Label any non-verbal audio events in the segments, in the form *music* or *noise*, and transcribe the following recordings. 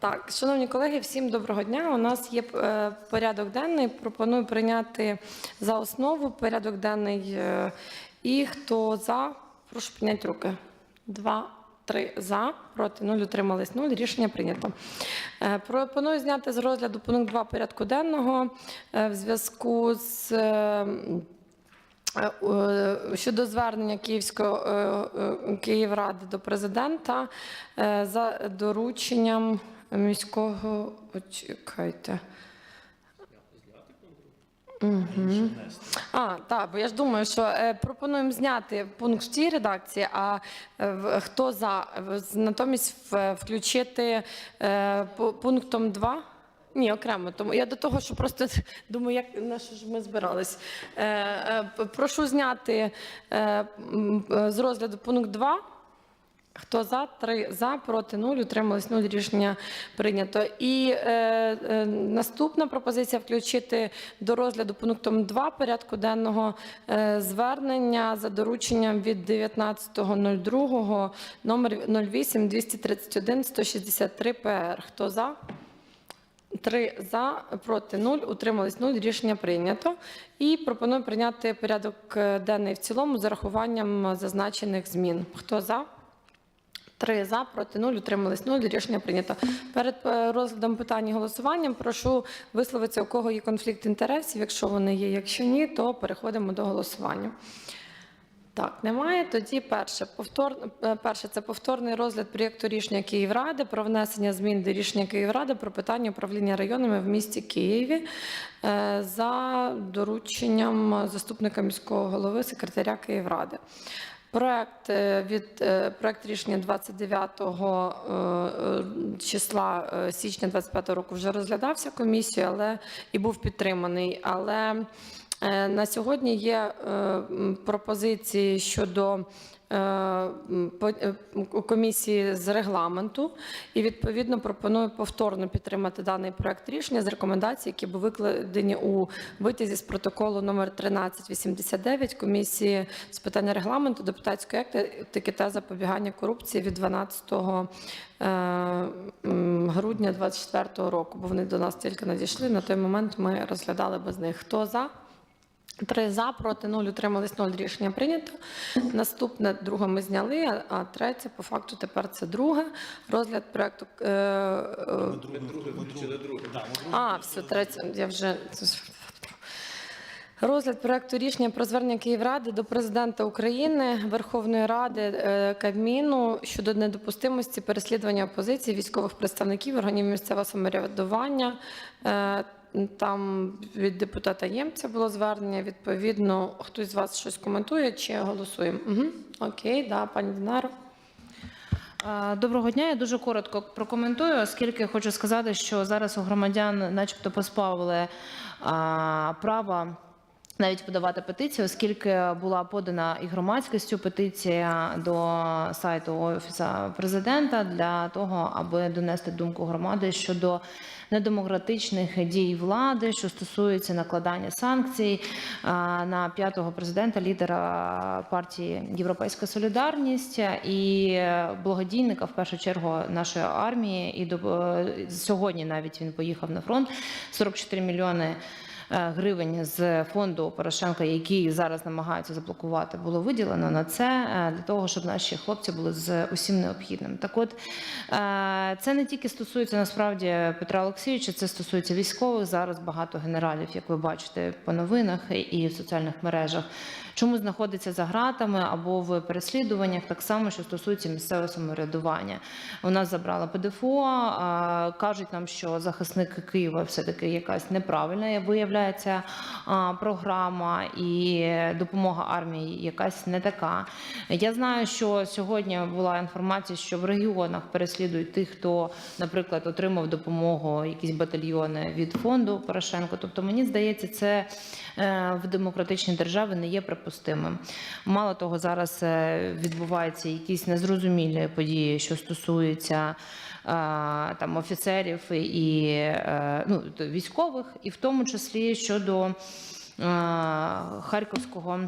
Так, шановні колеги, всім доброго дня. У нас є е, порядок денний. Пропоную прийняти за основу порядок денний. е, І хто за, прошу підняти руки. Два, три за, проти нуль, утримались нуль. Рішення прийнято. Е, Пропоную зняти з розгляду пункт 2 порядку денного в зв'язку з. щодо звернення Київської Київради до президента за дорученням міського. Почекайте. Угу. А, так, бо я ж думаю, що е, пропонуємо зняти пункт в цій редакції, а е, хто за натомість в- включити е, пу- пунктом 2? Ні, окремо. Тому я до того, що просто *laughs* думаю, як на що ж ми збирались. Е, е, прошу зняти е, е, з розгляду пункт 2. Хто за? Три за, проти нуль, утримались нуль. Рішення прийнято. І е, е, наступна пропозиція включити до розгляду пунктом 2 порядку денного е, звернення за дорученням від 19.02 номер 08 231 163 ПР. Хто за? Три за, проти нуль, утримались нуль. Рішення прийнято. І пропоную прийняти порядок е, денний в цілому з урахуванням зазначених змін. Хто за? Три за, проти нуль, утримались нуль. Рішення прийнято. Перед е, розглядом питань і голосуванням прошу висловитися, у кого є конфлікт інтересів. Якщо вони є, якщо ні, то переходимо до голосування. Так, немає. Тоді перше, повтор... е, перше це повторний розгляд проєкту рішення Київради про внесення змін до рішення Київради про питання управління районами в місті Києві е, за дорученням заступника міського голови секретаря Київради. Проект е, від е, проект рішення 29 е, числа січня 25 року вже розглядався комісією, але і був підтриманий. Але На сьогодні є е, пропозиції щодо е, е, комісії з регламенту, і відповідно пропоную повторно підтримати даний проект рішення з рекомендацій, які були викладені у витязі з протоколу номер 1389 комісії з питань регламенту, депутатської етики та запобігання корупції від 12 е, м, грудня 2024 року, бо вони до нас тільки надійшли. На той момент ми розглядали без них. Хто за? Три за, проти нуль, утримались нуль. Рішення прийнято. Наступне друге ми зняли, а- третє по факту тепер це друге. Розгляд проекту. Е, е, а, все, третє. Я вже Розгляд проекту рішення про звернення Київради до президента України, Верховної Ради е, Кабміну щодо недопустимості переслідування опозиції військових представників органів місцевого самоврядування. Там від депутата Ємця було звернення. Відповідно, хтось з вас щось коментує чи голосуємо? Угу. Окей, да, пані Динаро. Е, Доброго дня. Я дуже коротко прокоментую, оскільки хочу сказати, що зараз у громадян, начебто, позбавили права. Навіть подавати петицію, оскільки була подана і громадськістю петиція до сайту офісу президента для того, аби донести думку громади щодо недемократичних дій влади, що стосується накладання санкцій на п'ятого президента, лідера партії Європейська Солідарність і благодійника в першу чергу нашої армії. І до сьогодні навіть він поїхав на фронт 44 мільйони. Е, Гривень з фонду Порошенка, який зараз намагаються заблокувати, було виділено на це е, для того, щоб наші хлопці були з усім необхідним. Так, от е, це не тільки стосується насправді Петра Олексійовича, це стосується військових. Зараз багато генералів, як ви бачите по новинах і в соціальних мережах. Чому знаходиться за ґратами або в переслідуваннях, так само, що стосується місцевого самоврядування. У нас забрала ПДФО, кажуть нам, що захисник Києва все-таки якась неправильна виявляється а, програма, і допомога армії якась не така. Я знаю, що сьогодні була інформація, що в регіонах переслідують тих, хто, наприклад, отримав допомогу, якісь батальйони від фонду Порошенко. Тобто, мені здається, це е, в демократичній державі не є припустимим. Мало того, зараз е, відбуваються якісь незрозумілі події, що стосуються. Там офіцерів і е, ну, військових, і в тому числі щодо Харківського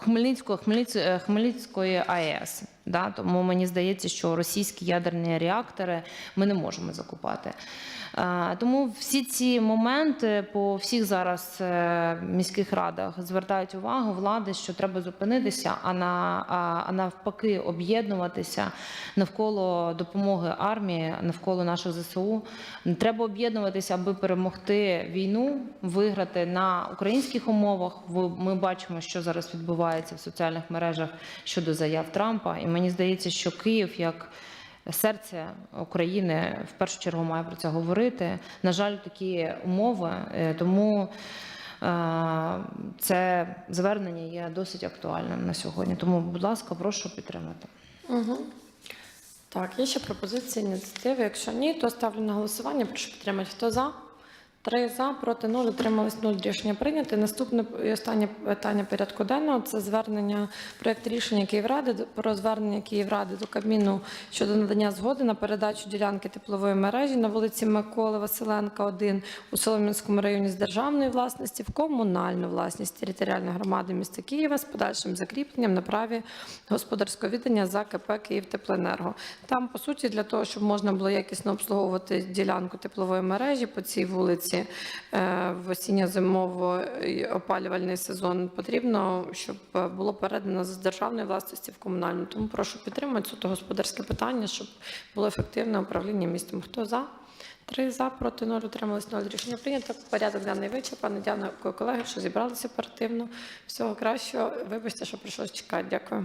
Хмельницького е, Хмельницької АЕС. Да? Тому мені здається, що російські ядерні реактори ми не можемо закупати. Е, Тому всі ці моменти по всіх зараз е, міських радах звертають увагу влади, що треба зупинитися, а на а, навпаки об'єднуватися навколо допомоги армії, навколо наших ЗСУ. Треба об'єднуватися, аби перемогти війну, виграти на українських умовах. Ми бачимо, що зараз відбувається в соціальних мережах щодо заяв Трампа. І мені здається, що Київ як серце України в першу чергу має про це говорити. На жаль, такі умови, е, тому е, це звернення є досить актуальним на сьогодні. Тому, будь ласка, прошу підтримати. Угу. Так, є ще пропозиції ініціативи. Якщо ні, то ставлю на голосування. Прошу підтримати. Хто за? Три за, проти нуль, утримались нуль. Рішення прийнято. Наступне і останнє питання порядку денного це звернення проєкт рішення Київради про звернення Київради до Кабміну щодо надання згоди на передачу ділянки теплової мережі на вулиці Миколи Василенка, 1 у Солом'янському районі з державної власності в комунальну власність територіальної громади міста Києва з подальшим закріпленням на праві господарського віддання за КП Київтеплоенерго. Там, по суті, для того, щоб можна було якісно обслуговувати ділянку теплової мережі по цій вулиці е, в осінньо-зимовий опалювальний сезон, потрібно, щоб е, було передано з державної власності в комунальну. Тому прошу підтримати суто господарське питання, щоб було ефективне управління містом. Хто за? Три за, проти нуль, утримались нуль. Рішення прийнято. Порядок денний вичерпаний. Дякую, колеги, що зібралися оперативно. Всього кращого. Вибачте, що прийшлось чекати. Дякую.